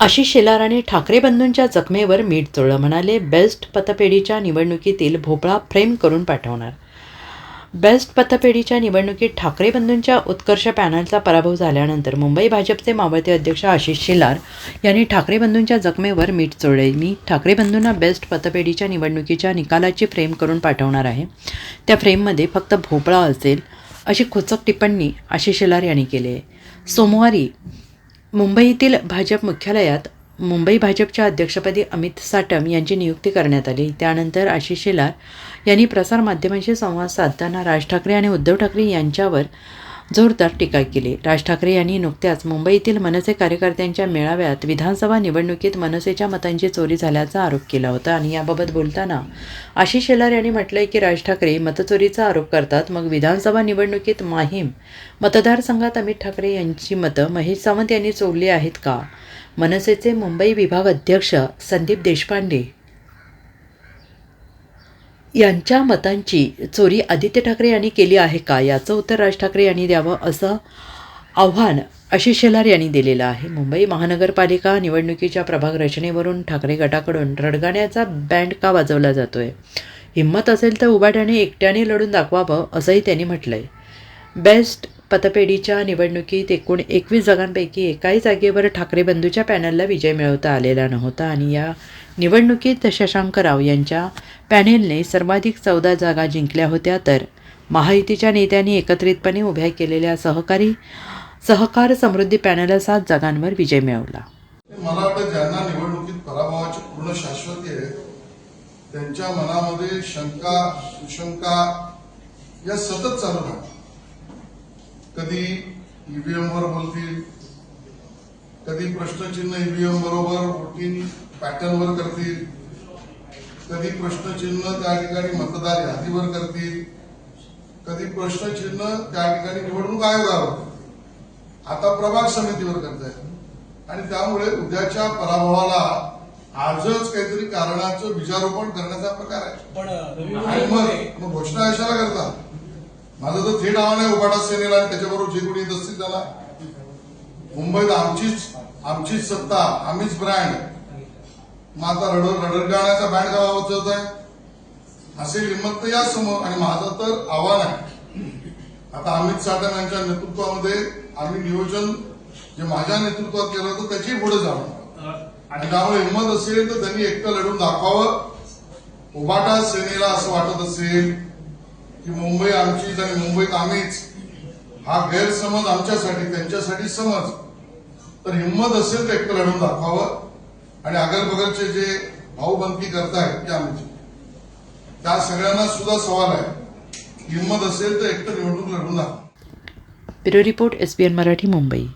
आशिष शेलार आणि ठाकरे बंधूंच्या जखमेवर मीठ चोळलं म्हणाले बेस्ट पतपेढीच्या निवडणुकीतील भोपळा फ्रेम करून पाठवणार. बेस्ट पतपेढीच्या निवडणुकीत ठाकरे बंधूंच्या उत्कर्ष पॅनलचा पराभव झाल्यानंतर मुंबई भाजपचे मावळते अध्यक्ष आशिष शेलार यांनी ठाकरे बंधूंच्या जखमेवर मीठ चोळले. मी ठाकरे बंधूंना बेस्ट पतपेढीच्या निवडणुकीच्या निकालाची फ्रेम करून पाठवणार आहे. त्या फ्रेममध्ये फक्त भोपळा असेल अशी खोचक टिप्पणी आशिष शेलार यांनी केली आहे. सोमवारी मुंबईतील भाजप मुख्यालयात मुंबई भाजपच्या अध्यक्षपदी अमित साटम यांची नियुक्ती करण्यात आली. त्यानंतर आशिष शेलार यांनी प्रसारमाध्यमांशी संवाद साधताना राज ठाकरे आणि उद्धव ठाकरे यांच्यावर जोरदार टीका केली. राज ठाकरे यांनी नुकत्याच मुंबईतील मनसे कार्यकर्त्यांच्या मेळाव्यात विधानसभा निवडणुकीत मनसेच्या मतांची चोरी झाल्याचा आरोप केला होता. आणि याबाबत बोलताना आशिष शेलार यांनी म्हटलंय की राज ठाकरे मतचोरीचा आरोप करतात मग विधानसभा निवडणुकीत माहीम मतदारसंघात अमित ठाकरे यांची मतं महेश सावंत यांनी चोरली आहेत का? मनसेचे मुंबई विभाग अध्यक्ष संदीप देशपांडे यांच्या मतांची चोरी आदित्य ठाकरे यांनी केली आहे का? याचं उत्तर राज ठाकरे यांनी द्यावं असं आव्हान आशिष शेलार यांनी दिलेलं आहे. मुंबई महानगरपालिका निवडणुकीच्या प्रभाग रचनेवरून ठाकरे गटाकडून रडगाण्याचा बँड का वाजवला जातोय? हिंमत असेल तर उभाट्याने एकट्याने लढून दाखवावं असंही त्यांनी म्हटलंय. बेस्ट पतपेढीच्या निवडणुकीत एकूण एकवीस जागांपैकी एकाही जागेवर ठाकरे बंधूच्या पॅनलला विजय मिळवता आलेला नव्हता आणि या निवडणुकीत शशांक राव यांच्या पॅनेलने सर्वाधिक चौदा जागा जिंकल्या होत्या तर महायुतीच्या नेत्यांनी एकत्रितपणे उभ्या केलेल्या सहकारी सहकार समृद्धी पॅनलला सात जागांवर विजय मिळवला. मला वाटतं ज्यांना निवडणुकीत पराभवाची पूर्ण शाश्वती आहे त्यांच्या मनामध्ये शंका सुशंका या सतत चालू राहतात. कधी ईव्हीएम वर बोलतील कधी प्रश्नचिन्ह ईव्हीएम बरोबर वोटिंग पॅटर्न वर करतील कधी प्रश्नचिन्ह त्या ठिकाणी मतदार यादीवर करतील कधी प्रश्नचिन्ह त्या ठिकाणी निवडणूक आयोगावर आता प्रभाग समितीवर करतायत आणि त्यामुळे उद्याच्या पराभवाला आजच काहीतरी कारणाचं बीजारोपण करण्याचा प्रकार आहे. पण आणि मग मग घोषणा कशाला करता? माझं तर थेट आव्हान आहे उभाटा सेनेला आणि त्याच्याबरोबर जे कोणी येत असतील त्याला. मुंबईत आमचीच आमचीच सत्ता आम्हीच ब्रँड मग आता रड रडगाण्याचा बँड गावावर जात आहे. असे हिंमत तर या समोर आणि माझं तर आव्हान आहे. आता अमित साठम यांच्या नेतृत्वामध्ये आम्ही नियोजन जे माझ्या नेतृत्वात केलं होतं त्याची पुढे जाणं आणि त्यामुळे हिंमत असेल तर त्यांनी एकटं लढून दाखवावं. उभाटा सेनेला असं वाटत असेल की मुंबई आमचीच आणि मुंबईत आम्हीच. हा गैरसमज आमच्यासाठी त्यांच्यासाठी समज. तर हिंमत असेल तर एकटं लढून दाखवावं. आणि अगलबगलचे जे भाऊबंदकी करतायत ते म्हणजे. आमची त्या सगळ्यांना सुद्धा सवाल आहे. हिंमत असेल तर एकटं निवडणूक लढून दाखवा. Bureau report S Marathi Mumbai.